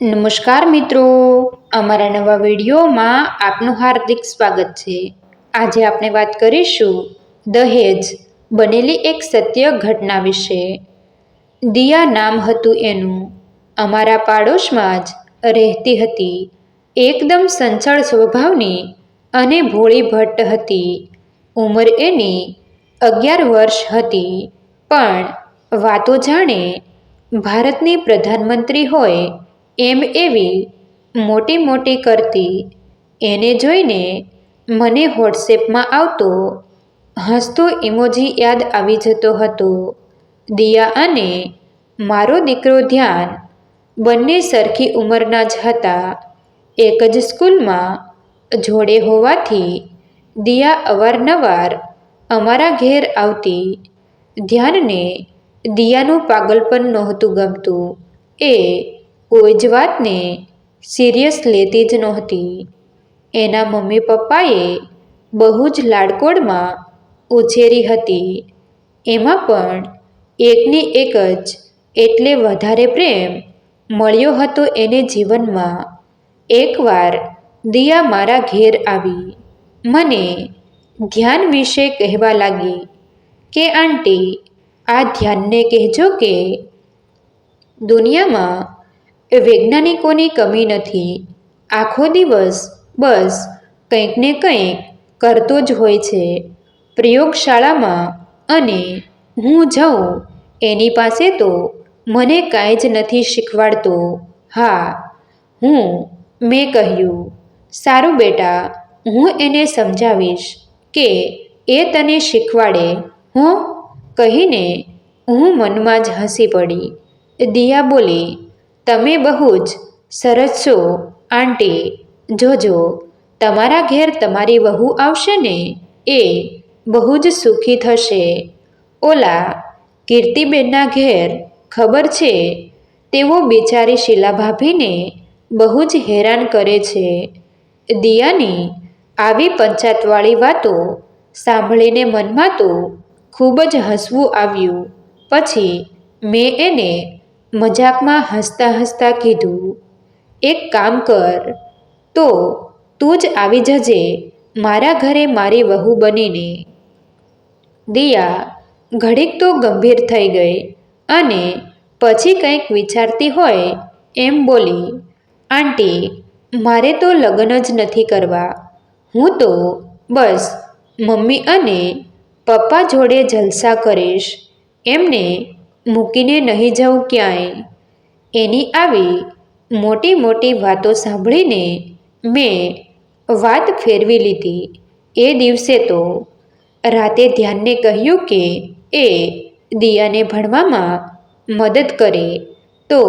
નમસ્કાર મિત્રો. અમારા નવા વિડીયોમાં આપનું હાર્દિક સ્વાગત છે. આજે આપણે વાત કરીશું દહેજ બનેલી એક સત્ય ઘટના વિશે. દિયા નામ હતું એનું. અમારા પાડોશમાં જ રહેતી હતી. એકદમ સંચળ સ્વભાવની અને ભોળી ભટ્ટ હતી. ઉંમર એની અગિયાર વર્ષ હતી. પણ વાતો જાણે ભારતની પ્રધાનમંત્રી હોય એમ એવી મોટી મોટી કરતી એને જોઈને મને વોટ્સએપમાં આવતો હસતો ઇમોજી યાદ આવી જતો હતો. દિયા અને મારો દીકરો ધ્યાન બંને સરખી ઉંમરના જ હતા. એક જ સ્કૂલમાં જોડે હોવાથી દિયા અવારનવાર અમારા ઘેર આવતી. ધ્યાનને દિયાનું પાગલપન નહોતું ગમતું. એ કોઈ જ વાતને સિરિયસ લેતી જ નહોતી. એના મમ્મી પપ્પાએ બહુ જ લાડકોડમાં ઉછેરી હતી. એમાં પણ એકની એક જ એટલે વધારે પ્રેમ મળ્યો હતો એને જીવનમાં. એકવાર દિયા મારા ઘેર આવી. મને ધ્યાન વિશે કહેવા લાગી કે, આંટી, આ ધ્યાનને કહેજો કે દુનિયામાં વૈજ્ઞાનિકોની કમી નથી. આખો દિવસ બસ કંઈક ને કંઈક કરતો જ હોય છે. પ્રયોગશાળામાં અને હું જાઉં એની પાસે તો મને કાંઈ જ નથી શીખવાડતો. હા, હું મેં કહ્યું, સારું બેટા, હું એને સમજાવીશ કે એ તને શીખવાડે. હો કહીને હું મનમાં જ હસી પડી. દિયા બોલી તમે બહુ જ સરસ છો, આંટી. જોજો, તમારા ઘેર તમારી વહુ આવશે ને, એ બહુ જ સુખી થશે. ઓલા, કીર્તિબેનના ઘેર ખબર છે? તેઓ બિચારી શીલા ભાભીને બહુ જ હેરાન કરે છે. દિયાની આવી પંચાતવાળી વાતો સાંભળીને મનમાં તો ખૂબ જ હસવું આવ્યું. પછી મેં એને મજાકમાં હસતા હસતા કીધું, એક કામ કર, તો તું જ આવી જજે, મારા ઘરે મારી વહુ બનીને. દિયા ઘડીક તો ગંભીર થઈ ગઈ અને પછી કંઈક વિચારતી હોય એમ બોલી, આંટી, મારે તો લગ્ન જ નથી કરવા. હું તો બસ મમ્મી અને પપ્પા જોડે જલસા કરીશ. એમને મૂકીને નહીં જાઉં ક્યાંય. એની આવી મોટી મોટી વાતો સાંભળીને મેં વાત ફેરવી લીધી. એ દિવસે તો રાતે ધ્યાનને કહ્યું કે એ દિયાને ભણવામાં મદદ કરે. તો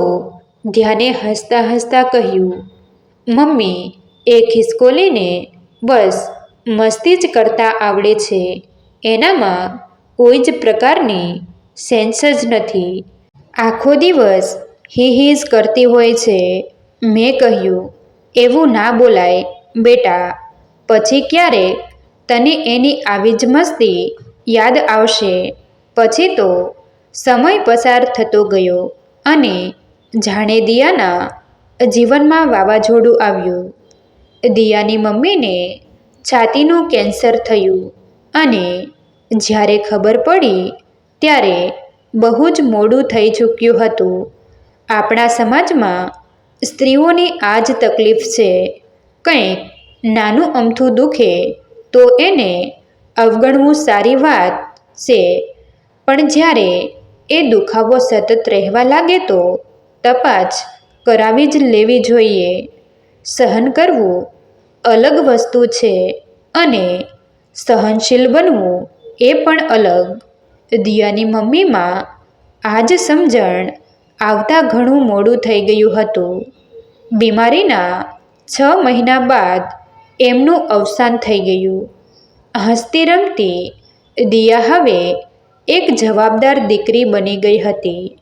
ધ્યાને હસતા હસતા કહ્યું, મમ્મી, એ ખિસકોલીને બસ મસ્તી જ કરતા આવડે છે. એનામાં કોઈ જ પ્રકારની સેન્સ જ નથી. આખો દિવસ હી હીઝ કરતી હોય છે. મેં કહ્યું, એવું ના બોલાય, બેટા. પછી ક્યારેક તને એની આવી જ મસ્તી યાદ આવશે. પછી તો સમય પસાર થતો ગયો અને જાણે દિયાના જીવનમાં વાવાઝોડું આવ્યું. દિયાની મમ્મીને છાતીનું કેન્સર થયું અને જ્યારે ખબર પડી ત્યારે બહુ જ મોડું થઈ ચૂક્યું હતું. આપણા સમાજમાં સ્ત્રીઓની આ જ તકલીફ છે. કંઈક નાનું અમથું દુખે તો એને અવગણવું સારી વાત છે. પણ જ્યારે એ દુખાવો સતત રહેવા લાગે તો તપાસ કરાવી જ લેવી જોઈએ. સહન કરવું અલગ વસ્તુ છે અને સહનશીલ બનવું એ પણ અલગ. દિયાની મમ્મીમાં આ જ સમજણ આવતા ઘણું મોડું થઈ ગયું હતું. બીમારીના છ મહિના બાદ એમનું અવસાન થઈ ગયું. હસતી રમતી દિયા હવે એક જવાબદાર દીકરી બની ગઈ હતી.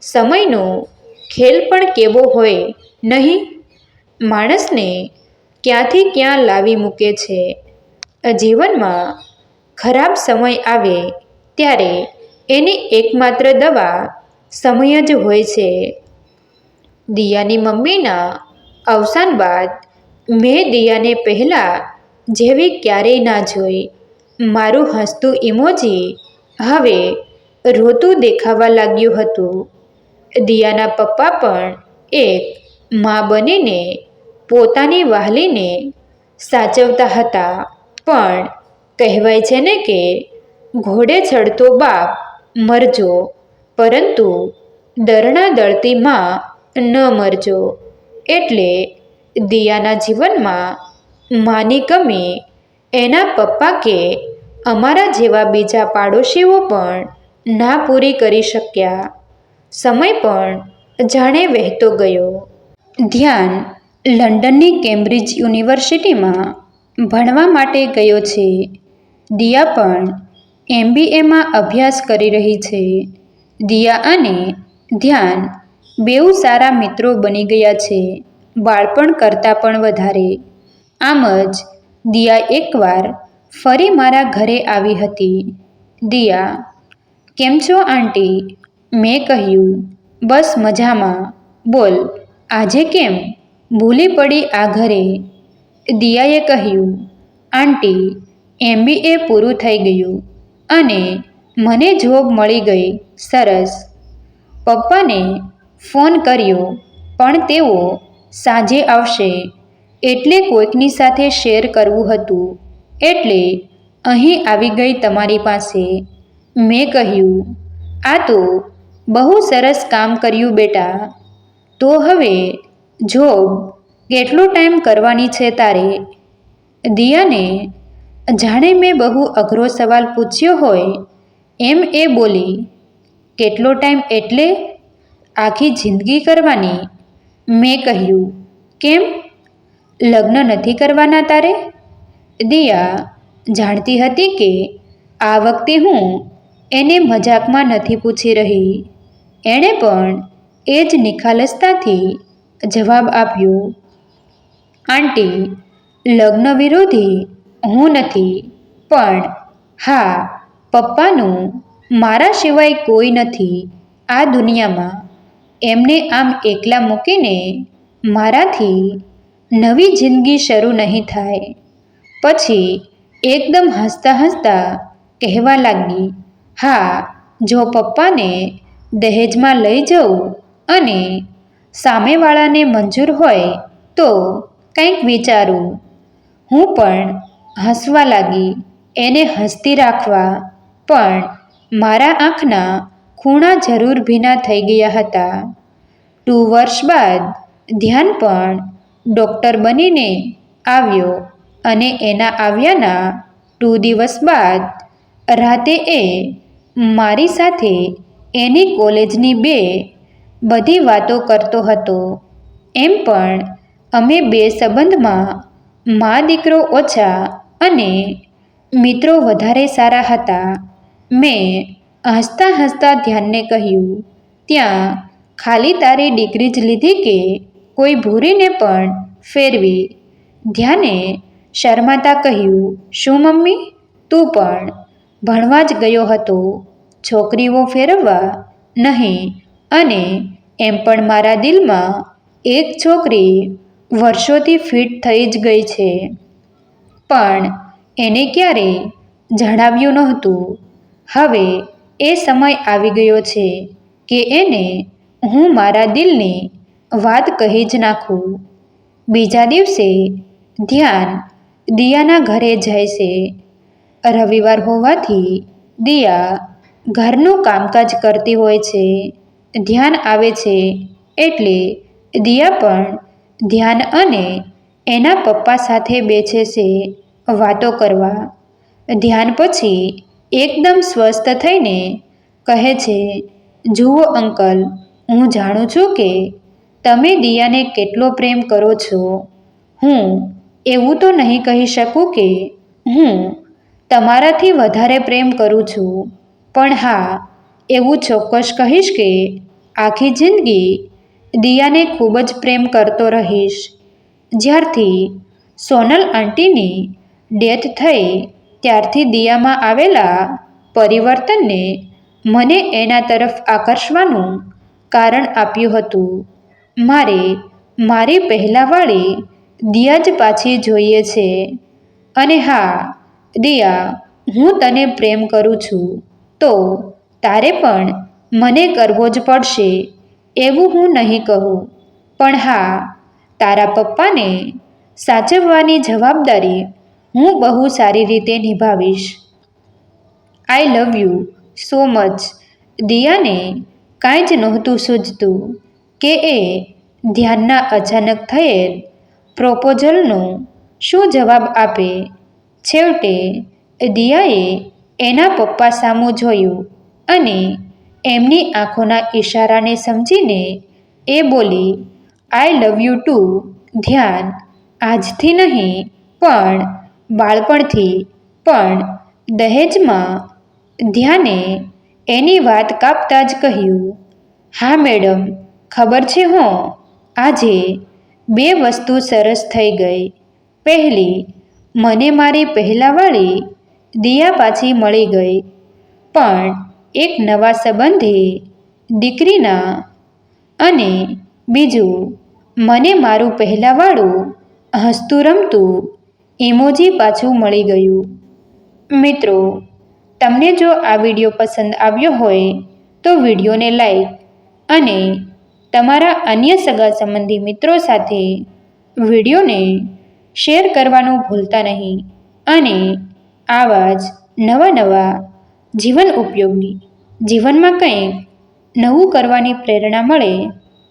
સમયનો ખેલ પણ કેવો હોય નહીં? માણસને ક્યાંથી ક્યાં લાવી મૂકે છે? જીવનમાં ખરાબ સમય આવે ત્યારે એની એકમાત્ર દવા સમય જ હોય છે. દિયાની મમ્મીના અવસાન બાદ મેં દિયાને પહેલાં જેવી ક્યારેય ના જોઈ. મારું હસતું ઇમોજી હવે રોતું દેખાવા લાગ્યું હતું. દિયાના પપ્પા પણ એક મા બનીને પોતાની વહાલીને સાચવતા હતા. પણ કહેવાય છે ને કે ઘોડે ચડતો બાપ મરજો, પરંતુ દરણા દળતી માં ન મરજો. એટલે દિયાના જીવનમાં માની કમી એના પપ્પા કે અમારા જેવા બીજા પાડોશીઓ પણ ના પૂરી કરી શક્યા. સમય પણ જાણે વહેતો ગયો. ધ્યાન લંડનની કેમ્બ્રિજ યુનિવર્સિટીમાં ભણવા માટે ગયો છે. દિયા પણ એમબીએમાં અભ્યાસ કરી રહી છે. દિયા અને ધ્યાન બેઉ સારા મિત્રો બની ગયા છે. બાળપણ કરતાં પણ વધારે. આમ જ દિયા એકવાર ફરી મારા ઘરે આવી હતી. દિયા, કેમ છો આંટી? મેં કહ્યું, બસ મજામાં. બોલ, આજે કેમ? ભૂલી પડી આ ઘરે. દિયાએ કહ્યું, આંટી એમબીએ પૂરું થઈ ગયું. અને મને જોબ મળી ગઈ. સરસ. પપ્પાને ફોન કર્યો, પણ તેઓ સાંજે આવશે. એટલે કોઈકની સાથે શેર કરવું હતું. એટલે અહીં આવી ગઈ તમારી પાસે. મેં કહ્યું, આ તો બહુ સરસ કામ કર્યું બેટા. તો હવે જોબ કેટલો ટાઈમ કરવાની છે તારે? દિયાને જાણે મેં બહુ અઘરો સવાલ પૂછ્યો હોય, એમ એ બોલી, કેટલો ટાઈમ એટલે? આખી જિંદગી કરવાની? મેં કહ્યું, કેમ? લગ્ન નથી કરવાના તારે? દિયા, જાણતી હતી કે આ વખતે હું એને મજાકમાં નથી પૂછી રહી. એણે પણ એ જ નિખાલસતાથી જવાબ આપ્યો, આંટી, લગ્ન વિરોધી હું નથી, પણ હા, પપ્પાનું મારા સિવાય કોઈ નથી આ દુનિયામાં. એમને આમ એકલા મૂકીને મારાથી નવી જિંદગી શરૂ નહીં થાય. પછી એકદમ હસતા હસતા કહેવા લાગી, હા, જો પપ્પાને દહેજમાં લઈ જવું અને સામેવાળાને મંજૂર હોય તો કંઈક વિચારું. હું પણ હસવા લાગી. એને હસતી રાખવા પણ મારા આંખના ખૂણા જરૂર ભીના થઈ ગયા હતા. ટુ વર્ષ બાદ ધ્યાન પણ ડૉક્ટર બનીને આવ્યો અને એના આવ્યાના ટુ દિવસ બાદ રાતે એ મારી સાથે એની કોલેજની બે બધી વાતો કરતો હતો. એમ પણ અમે બે સંબંધમાં મા દીકરો ઓછા અને મિત્રો વધારે સારા હતા. મેં હસતા હસતા ધ્યાનને કહ્યું, ત્યાં ખાલી તારી ડિગ્રી જ લીધી કે કોઈ ભૂરીને પણ ફેરવી? ધ્યાને શરમાતા કહ્યું, શું મમ્મી? તું પણ ભણવા જ ગયો હતો. છોકરીઓ ફેરવવા નહીં અને એમ પણ મારા દિલમાં એક છોકરી વર્ષોથી ફિટ થઈ જ ગઈ છે. પણ એને ક્યારેય જણાવ્યું નહોતું. હવે એ સમય આવી ગયો છે કે એને હું મારા દિલની વાત કહી જ નાખું. બીજા દિવસે ધ્યાન દિયાના ઘરે જાય છે. રવિવાર હોવાથી દિયા ઘરનું કામકાજ કરતી હોય છે. ધ્યાન આવે છે એટલે દિયા પણ ધ્યાન અને એના પપ્પા સાથે બેસે છે વાતો કરવા. ધ્યાન પછી એકદમ સ્વસ્થ થઈને કહે છે, જુઓ અંકલ, હું જાણું છું કે તમે દિયાને કેટલો પ્રેમ કરો છો. હું એવું તો નહીં કહી શકું કે હું તમારાથી વધારે પ્રેમ કરું છું. પણ હા, એવું ચોક્કસ કહીશ કે આખી જિંદગી દિયાને ખૂબ જ પ્રેમ કરતો રહીશ. જ્યારથી સોનલ આંટીની ડેથ થઈ, ત્યારથી દિયામાં આવેલા પરિવર્તનને મને એના તરફ આકર્ષવાનું કારણ આપ્યું હતું. મારે મારી પહેલાંવાળી દિયા જ પાછી જોઈએ છે. અને હા, દિયા, હું તને પ્રેમ કરું છું. તો તારે પણ મને કરવો જ પડશે, એવું હું નહીં કહું. પણ હા તારા પપ્પાને સાચવવાની જવાબદારી હું બહુ સારી રીતે નિભાવીશ. I love you so much દિયાને કાંઈ જ નહોતું સૂઝતું કે એ ધ્યાનના અચાનક થયેલ પ્રોપોઝલનો શું જવાબ આપે. છેવટે દિયાએ એના પપ્પા સામું જોયું અને એમની આંખોના ઈશારાને સમજીને એ બોલી આઈ લવ યુ ટુ. ધ્યાન. આજથી નહીં, પણ બાળપણથી, પણ દહેજમાં. ધ્યાને, એની વાત કાપતા જ કહ્યું. હા, મેડમ, ખબર છે હો, આજે બે વસ્તુ સરસ થઈ ગઈ. પહેલી, મને મારી પહેલાંવાળી દિયા પાછી મળી ગઈ. પણ એક નવા સંબંધે દીકરીના. અને બીજું, મને મારું પહેલાંવાળું હસતું રમતું ઇમોજી પાછું મળી ગયું. મિત્રો, તમને જો આ વીડિયો પસંદ આવ્યો હોય, તો વિડીયોને લાઈક અને તમારા અન્ય સગા સંબંધી મિત્રો સાથે વિડીયોને શેર કરવાનું ભૂલતા નહીં અને આવા જ નવા નવા જીવન ઉપયોગી જીવનમાં કંઈક નવું કરવાની પ્રેરણા મળે